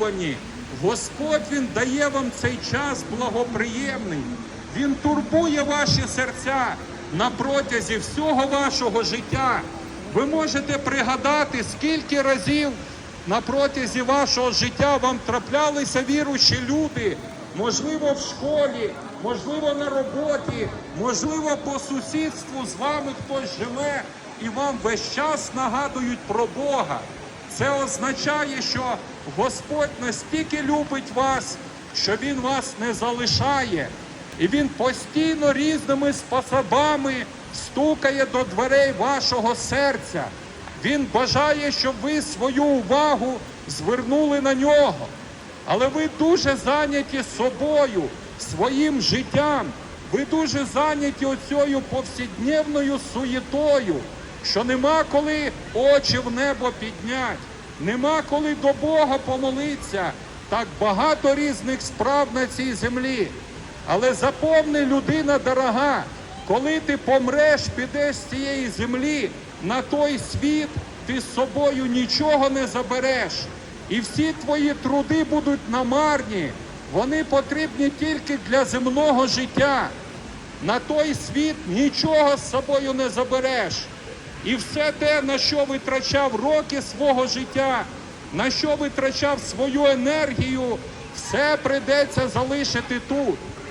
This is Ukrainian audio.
очікуванні. Господь Він дає вам цей час благоприємний. Він турбує ваші серця на протязі всього вашого життя. Ви можете пригадати, скільки разів на протязі вашого життя вам траплялися віруючі люди, можливо, в школі, можливо, на роботі, можливо, по сусідству з вами хтось живе і вам весь час нагадують про Бога. Це означає, що Господь настільки любить вас, що Він вас не залишає, і Він постійно різними способами стукає до дверей вашого серця. Він бажає, щоб ви свою увагу звернули на нього. Але ви дуже зайняті собою, своїм життям. Ви дуже зайняті оцією повсякдневною суєтою, що нема коли очі в небо піднять, нема коли до Бога помолитися. Так багато різних справ на цій землі. Але запомни, людина дорога, коли ти помреш, підеш з цієї землі на той світ, ти з собою нічого не забереш. І всі твої труди будуть намарні. Вони потрібні тільки для земного життя. На той світ нічого з собою не забереш. І все те, на що витрачав роки свого життя, на що витрачав свою енергію, все придеться залишити тут.